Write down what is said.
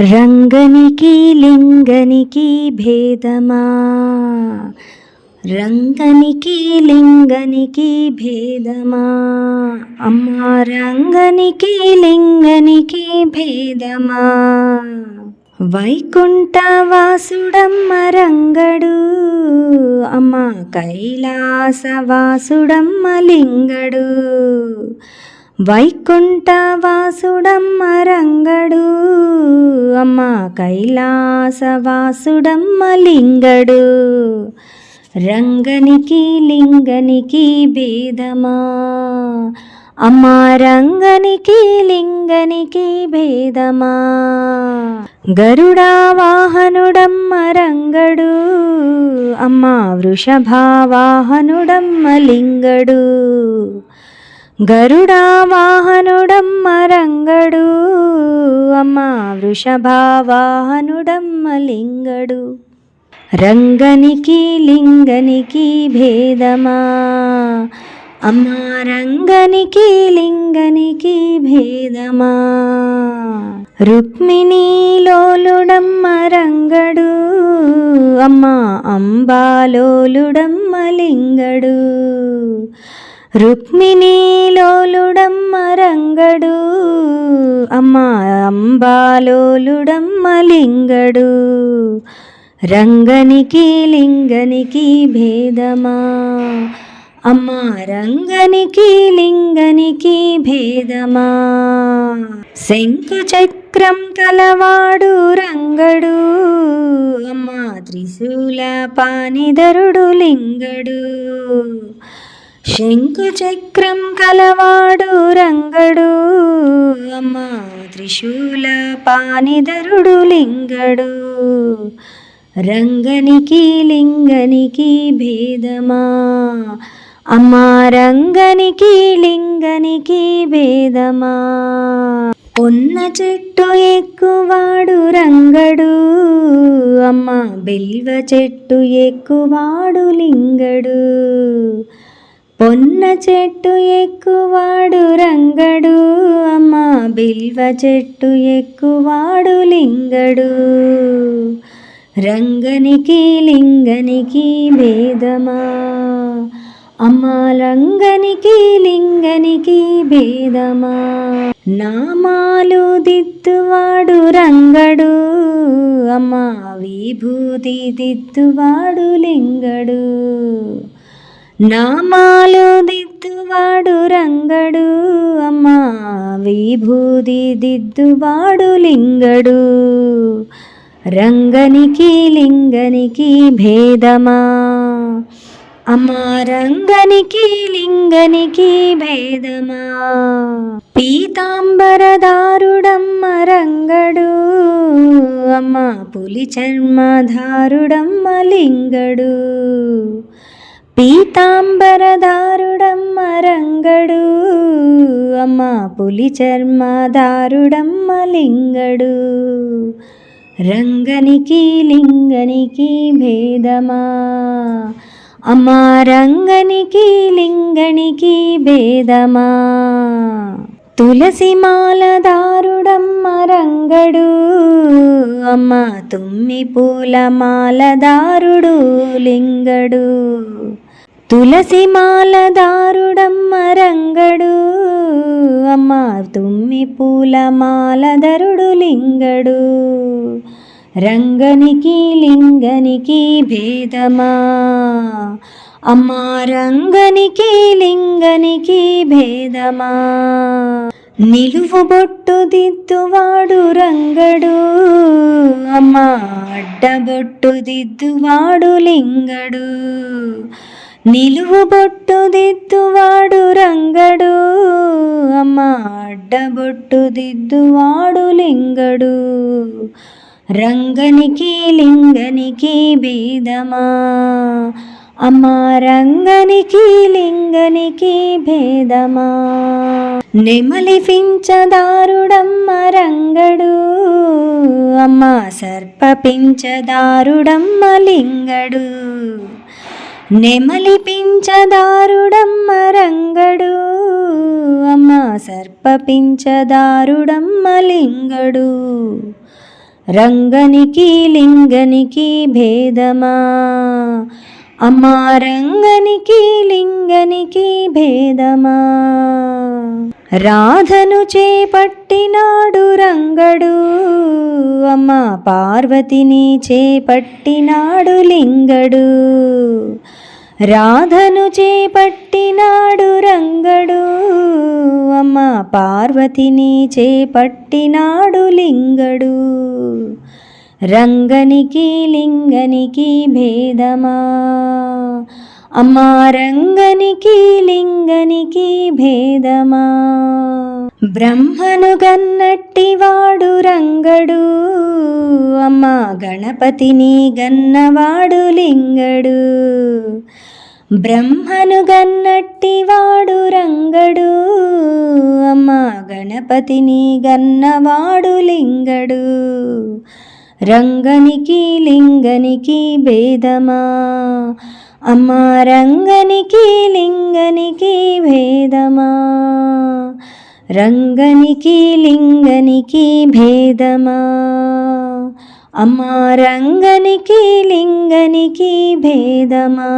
రంగనికి లింగనికి భేదమా? రంగనికి లింగనికి భేదమా? అమ్మా రంగనికి లింగనికి భేదమా? వైకుంఠవాసుడమ్మ రంగడు. అమ్మ కైలాసవాసుడమ్మ లింగడు. వైకుంఠవాసుడమ్మ రంగడు అమ్మ కైలాసవాసుడమ్మ లింగడు రంగనికి లింగనికి భేదమా? అమ్మ రంగనికి లింగనికి భేదమా? గరుడా వాహనుడమ్మ రంగడు అమ్మ వృషభావాహనుడమ్మ లింగడు గరుడా వాహనుడమ్మ రంగడు అమ్మ వృషభావాహనుడమ్మ లింగడు రంగనికి లింగనికి భేదమా? అమ్మ రంగనికి లింగనికి భేదమా? రుక్మిణీలోలుడమ్మ రంగడు అమ్మ అంబాలోలుడమ్మ లింగడు రుక్మిణీలోలుడమ్మ రంగడు అమ్మ అంబాలోలుడమ్మ లింగడు. రంగనికి లింగనికి భేదమా? అమ్మ రంగనికి లింగనికి భేదమా? శంకు చక్రం కలవాడు రంగడు అమ్మ త్రిశూల పానిధరుడు లింగడు. శంకు చక్రం కలవాడు రంగడు. అమ్మ త్రిశూల పానిధరుడు లింగడు. రంగనికి లింగనికి భేదమా? అమ్మ రంగనికి లింగనికి భేదమా? పొన్న చెట్టు ఎక్కువాడు రంగడు. అమ్మ బిల్వ చెట్టు ఎక్కువాడు లింగడు. పొన్న చెట్టు ఎక్కువాడు రంగడు అమ్మ బిల్వ చెట్టు ఎక్కువాడు లింగడు. రంగనికి లింగనికి భేదమా? అమ్మ రంగనికి లింగనికి భేదమా? నామాలు దిద్దువాడు రంగడు అమ్మ విభూతి దిద్దువాడు లింగడు. నామాలు దిద్దువాడు రంగడు అమ్మా విభూది దిద్దువాడు లింగడు. రంగనికి లింగనికి భేదమా? అమ్మా రంగనికి లింగనికి భేదమా? పీతాంబరదారుడమ్మ రంగడు అమ్మ పులి చర్మధారుడమ్మ లింగడు. పీతాంబరదారుడమ్మ రంగడు అమ్మ పులి చర్మదారుడమ్మ లింగడు రంగనికి లింగనికి భేదమా? అమ్మ రంగనికి లింగనికి భేదమా? తులసి మాలదారుడమ్మ రంగడు అమ్మ తుమ్మి పూల మాలదారుడు లింగడు. తులసి మాల దారుడమ్మ రంగడు అమ్మ తుమ్మి పూల మాల ధరుడు లింగడు. రంగనికి లింగనికి భేదమా? అమ్మ రంగనికి లింగనికి భేదమా? నిలువు బొట్టు దిద్దువాడు రంగడు అమ్మ అడ్డబొట్టు దిద్దువాడు లింగడు. నిలువు బొట్టు దిద్దువాడు రంగడు. అమ్మ అడ్డబొట్టు దిద్దువాడు లింగడు. రంగనికి లింగనికి భేదమా? అమ్మ రంగనికి లింగనికి భేదమా? నెమలిపించదారుడమ్మ రంగడు. అమ్మ సర్పపించదారుడమ్మ లింగడు. నెమలి పించదారుడమ్మ రంగడు అమ్మ సర్ప పించదారుడమ్మ లింగడు. రంగనికి లింగనికి భేదమా? అమ్మ రంగనికి లింగనికి భేదమా? రాధను చేపట్టినాడు రంగడు అమ్మ పార్వతిని చేపట్టినాడు లింగడు. రాధను చేపట్టినాడు రంగడు అమ్మ పార్వతిని చేపట్టినాడు లింగడు. రంగనికి లింగనికి భేదమా? అమ్మా రంగనికి లింగనికి భేదమా? బ్రహ్మను గన్నట్టివాడు రంగడు అమ్మ గణపతిని గన్నవాడు లింగడు. బ్రహ్మను గన్నట్టివాడు రంగడు అమ్మ గణపతిని గన్నవాడు లింగడు. రంగనికి లింగనికి భేదమా? అమ్మ రంగనికి లింగనికి భేదమా? రంగనికి లింగనికి భేదమా? అమ్మ రంగనికి లింగనికి భేదమా?